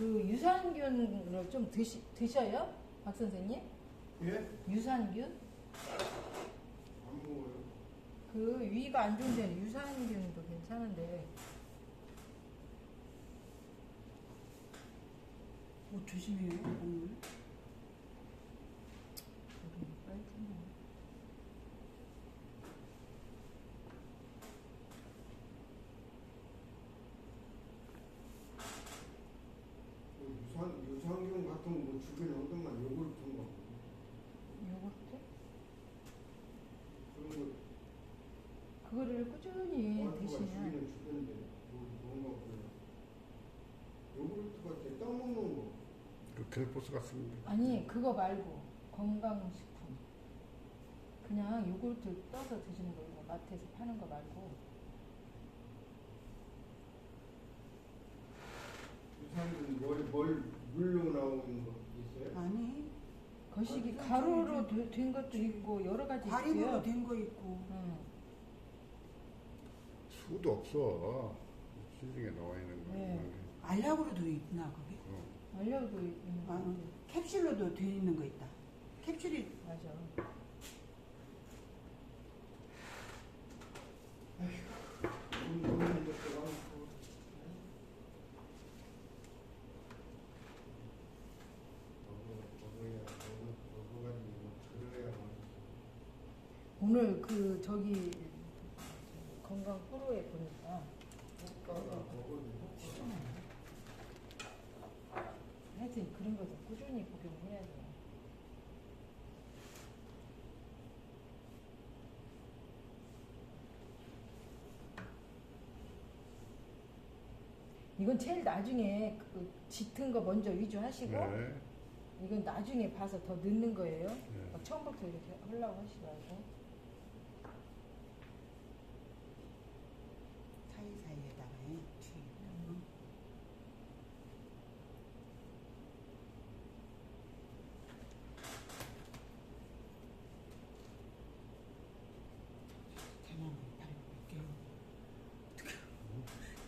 그 유산균을 좀 드시, 드셔요? 박 선생님? 예? 유산균? 안 먹어요. 그 위가 안 좋은 데는 유산균도 괜찮은데 뭐 조심해요 오늘. 우리 빨리 좀 그 유산, 유산균 거 주변에 어떤만 요구르트인 거. 요거트? 그런 거. 그거를 꾸준히 드시면. 뭐, 뭔가. 요구르트 같아. 떡 먹는 거. 그 갤포스 같습니다. 아니 그거 말고 건강식품 그냥 요구르트 떠서 드시는 거 이거 마트에서 파는 거 말고 유산균 뭘, 뭘 물로 나오는 거? 아니 거시기 아, 가루로 좀- 되- 된 것도 있고 여러 가지 과립으로 있고요. 된 거 있고 응. 수도 없어. 시중에 나와 있는 거. 네. 알약으로도 있나 그게? 어. 알려도 있는 거 아. 캡슐로도 돼 있는 거 있다. 캡슐이 맞아. 돈 먹는 것도 많고. 먹어, 먹어야, 먹어, 먹어가지고 들어야 맛있어. 오늘 그 저기 건강 프로에 보니까 하여튼 그런 거좀 꾸준히 복용해야 돼요. 이건 제일 나중에 그 짙은 거 먼저 위주하시고 네. 이건 나중에 봐서 더 넣는 거예요. 네. 막 처음부터 이렇게 하려고 하시지 말고. 사이사이에다가 해. 뒤에. 응. 대나무 파리가 몇 개요? 어떡해.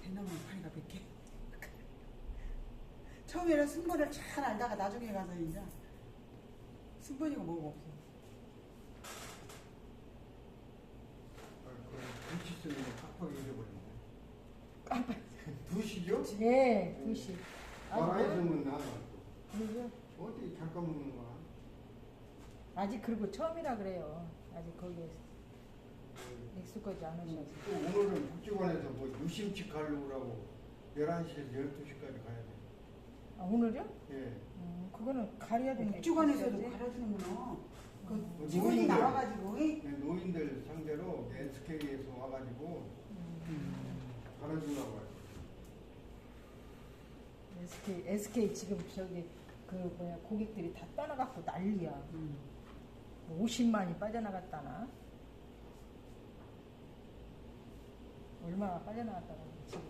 대나무 파리가 몇 개? 처음에는 승번을 잘 알다가 나중에 가서 이제 승번이고 뭐가 없어. 아, 그 두시 쓰면 팍팍 잊어버린다. 깜빡. 두 시죠? 네, 두시. 말아야 아직, 되면 나. 그리고 어디 잠깐 먹는 거야? 아직 그리고 처음이라 그래요. 아직 거기에 익숙하지 않으셔서. 또 오늘은 복지관에서 뭐 유심치 가려고 11시에서 12시까지 가야 돼. 아, 오늘요? 예. 음, 그거는 가려야 되는 게 복지관에서도 있어야지. 가려주는구나. 그 음. 직원이 노인들. 나와가지고 이? 네, 노인들 상대로 SK에서 와가지고 음, 갈아주려고 해요. SK, SK 지금 저기 그 뭐야 고객들이 다 떠나갖고 난리야. 음. 뭐 50만이 빠져나갔다나? 얼마나 빠져나갔다는 지금.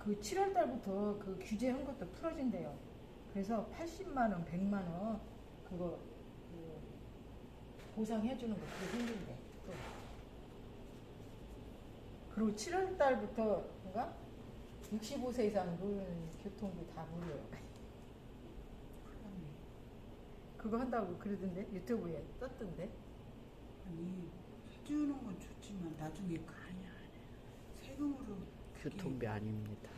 그 7월 달부터 그 규제한 것도 풀어진대요. 그래서 80만 원, 100만 원 그거 그 보상해 주는 거 그게 생긴대. 또. 그리고 7월 달부터인가 65세 이상 노인 교통비 다 무료요. 그거 한다고 그러던데 유튜브에 떴던데. 아니 해주는 건 좋지만 나중에 그 세금으로 교통비 아닙니다.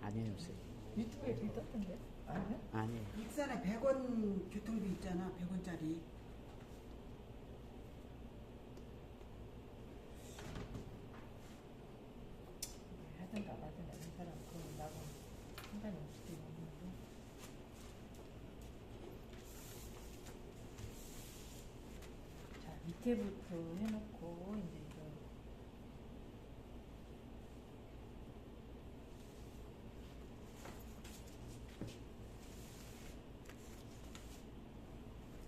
아니에요, 선생님. 유튜브에 글 떴던데. 아니요? 아니에요. 익산에 100원 교통비 있잖아 100원짜리 하든가 말든가 이 사람 그건 나고 상관이 없을 수 있는데. 자 밑에부터 해놓고 이제 이거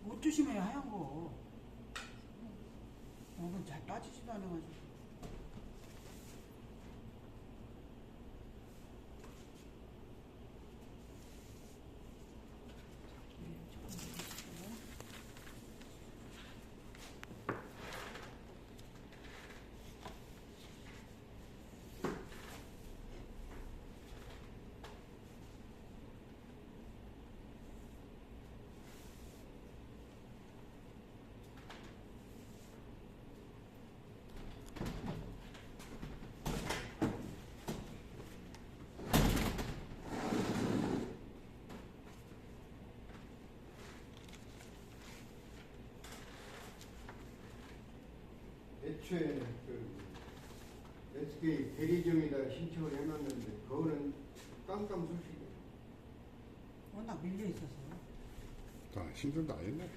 옷 조심해요 하얀 거 이건 잘 빠지지도 않아가지고 애초에 그 SK 대리점에다 신청을 해놨는데 그거는 깜깜술식이에요. 워낙 밀려 있어서. 다 힘들다 아니네.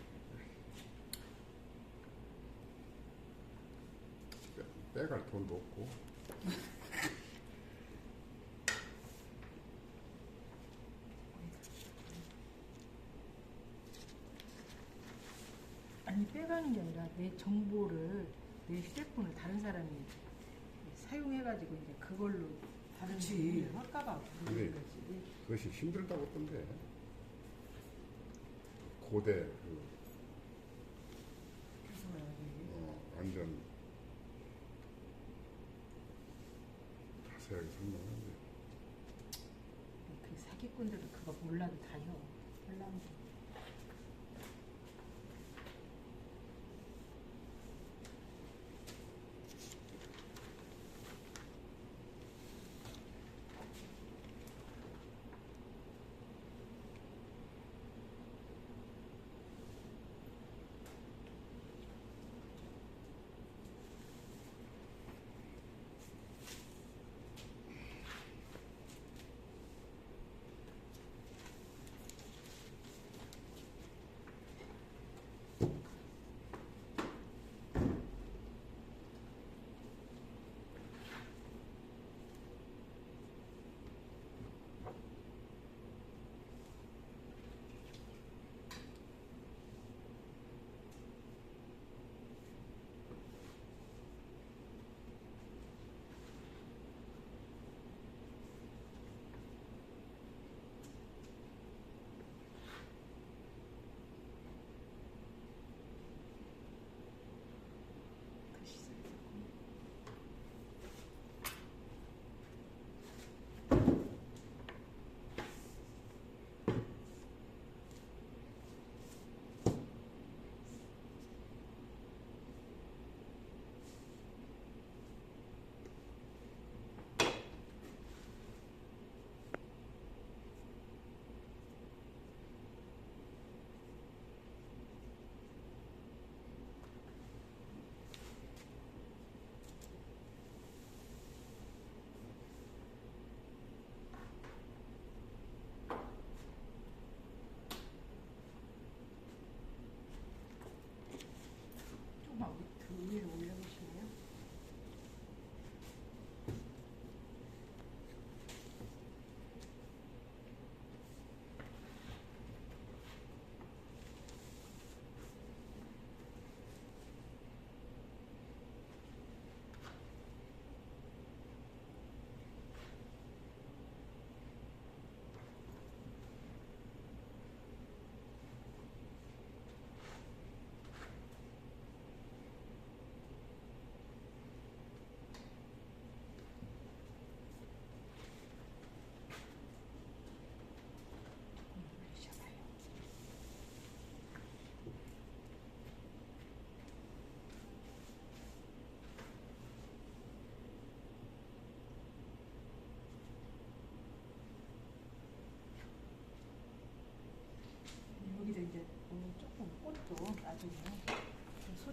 빼- 빼갈 돈도 없고. 아니 빼가는 게 아니라 내 정보를 내 휴대폰을 다른 사람이 사용해가지고 이제 그걸로 다른 그치. 일을 할까봐 그러는 네. 거지. 그것이 힘들다고 했던데. 고대 그 돼. 어, 완전 자세하게 설명하는데 그 사기꾼들은 그거 몰라도 다요. 몰라도